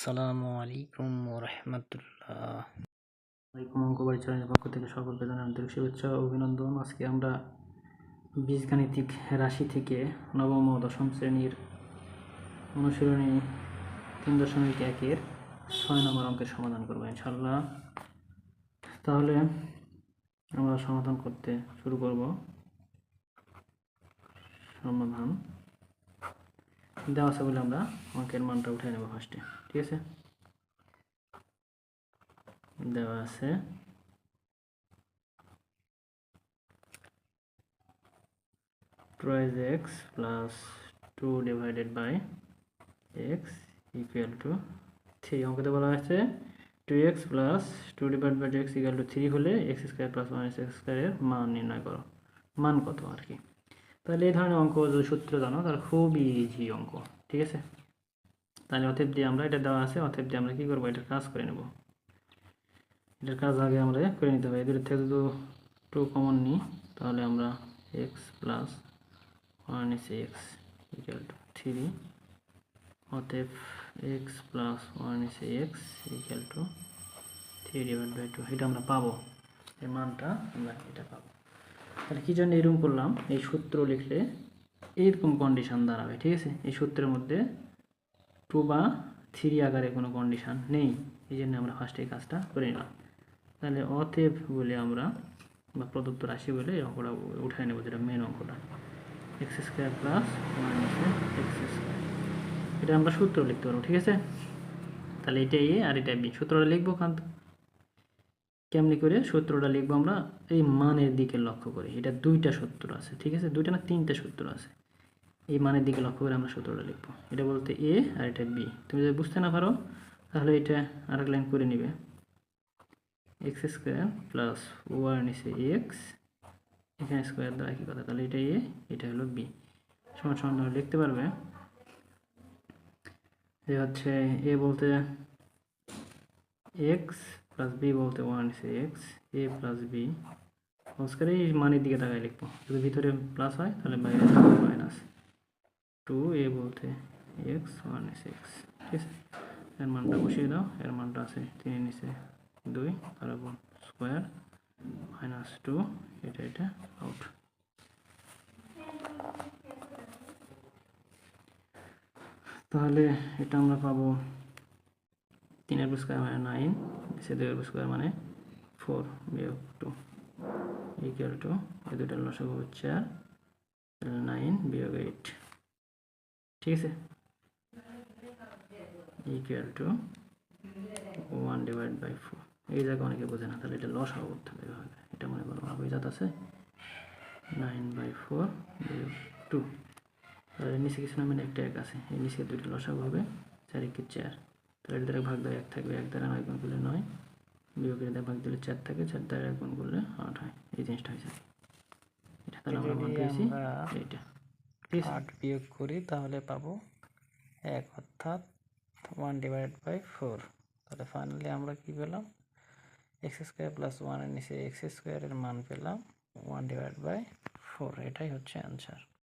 আসসালামু আলাইকুম রহমতুল্লাহ আলাইকুম অঙ্ক পরিচালনের পক্ষ থেকে সকলকে জানাই আন্তরিক শুভেচ্ছা অভিনন্দন। আজকে আমরা বীজগাণিতিক রাশি থেকে নবম ও দশম শ্রেণির অনুশীলনী তিন দশমিক একের ছয় নম্বর অঙ্কের সমাধান করব ইনশাল্লাহ তাহলে আমরা সমাধান করতে শুরু করব। সমাধান। দেওয়া আছে বলে আমরা অঙ্কের মানটা উঠে নেব ফার্স্টে ঠিক আছে? দেওয়া আছে। Twice x plus two divided by x equal to three অঙ্কতে বলা হয়েছে two x plus two divide by x equal to three হলে x square plus one x স্কোয়ারের মান নির্ণয় করো। মান কত আর কি? তাহলে এই ধরনের অঙ্ক যদি সূত্র জানো, তাহলে খুবই ইজি অঙ্ক, ঠিক আছে? তাহলে অতএব দিয়ে আমরা এটা দেওয়া আছে, অতএব দিয়ে আমরা কী করব? এটার কাজ করে নেব। এটার কাজ আগে আমরা করে নিতে হবে। এদের থেকে যদি টু কমন নিই, তাহলে আমরা x plus one s x equal to three অতএব x plus one s x equal to three divide by two এটা আমরা পাবো। এই মানটা আমরা এটা পাবো। তাহলে কী জন্য এরকম করলাম? এই সূত্র লিখলে এইরকম কন্ডিশান দাঁড়াবে, ঠিক আছে? এই সূত্রের মধ্যে টু বা থ্রি আকারে কোনো কন্ডিশান নেই। এই জন্য আমরা ফার্স্টে এই কাজটা করে নিলাম। তাহলে অতএব বলে আমরা, বা প্রদত্ত রাশি বলে এই অঙ্কটা উঠাই নেব, যেটা মেন অঙ্কটা। X square plus one x square এটা আমরা সূত্র লিখতে পারব, ঠিক আছে? তাহলে এটা এ আর এটা বি সূত্রটা লিখব কান্ত কেমনি করে সূত্রটা লিখব আমরা? এই মানের দিকে লক্ষ্য করি। এটা দুইটা সূত্র আছে, ঠিক আছে? দুইটা না তিনটা সূত্র আছে। এই মানের দিকে লক্ষ্য করে আমরা সূত্রটা লিখব। এটা বলতে এ আর এটা বি। তুমি যদি বুঝতে না পারো, তাহলে এটা আরেক লাইন করে নিবে। এক্স স্কোয়ার প্লাস ওয়ার নিচে এক্স। এখানে স্কোয়ার দেওয়া একই কথা। তাহলে এটা এ, এটা হলো বি। সমান সমান লিখতে পারবে। যে হচ্ছে এ বলতে এক্স প্লাস বি বলতে ওয়ান নিচে এক্স এ প্লাস বি সংস্কারে এই মানের দিকে তাকায় লিখব। যদি ভিতরে প্লাস হয়, তাহলে বাইরে মাইনাস টু এ বলতে এক্স ওয়ান এস এক্স ঠিক আছে? এর মানটা বসিয়ে দাও। এর মানটা আছে তিনের নিচে দুই তারপর স্কোয়ার মাইনাস টু এটা এটা আউট তাহলে এটা আমরা পাবো তিনের স্কোয়ার মানে নাইন নিচে দুইয়ের স্কোয়ার মানে ফোর বিয়োগ টু ইকুয়াল টু এই দুটার লসাগু হচ্ছে আর নাইন বিয়োগ এইট ঠিক আছে? Equal to one divide by four এই জায়গা অনেকে বোঝে না, তাহলে এটা লস হবে করতে হবে এভাবে। এটা মনে করো আবু জাত আছে নাইন বাই ফোর বিয়োগ টু তাহলে নিচে কিছু না মানে একটা এক আছে, এই নিচে দুইটা লসাগু হবে চার একে চার। এটা দ্বারা ভাগ দ্বারা এক থাকবে এক দ্বারা নয় গুণ করলে নয়। বিয়োগের দ্বারা ভাগ দিলে চার থাকে চার দ্বারা এক গুণ করলে আট হয়। এই জিনিসটা হয়েছে এটা তাহলে আমরা মান পেয়েছি। এইটা। ঠিক আট বিয়োগ করি তাহলে পাবো এক অর্থাৎ ওয়ান ডিভাইড বাই ফোর তাহলে ফাইনালি আমরা কি পেলাম? এক্স স্কোয়ার প্লাস ওয়ানের নিচে এক্স স্কোয়ারের মান পেলাম ওয়ান ডিভাইড বাই ফোর এটাই হচ্ছে অ্যান্সার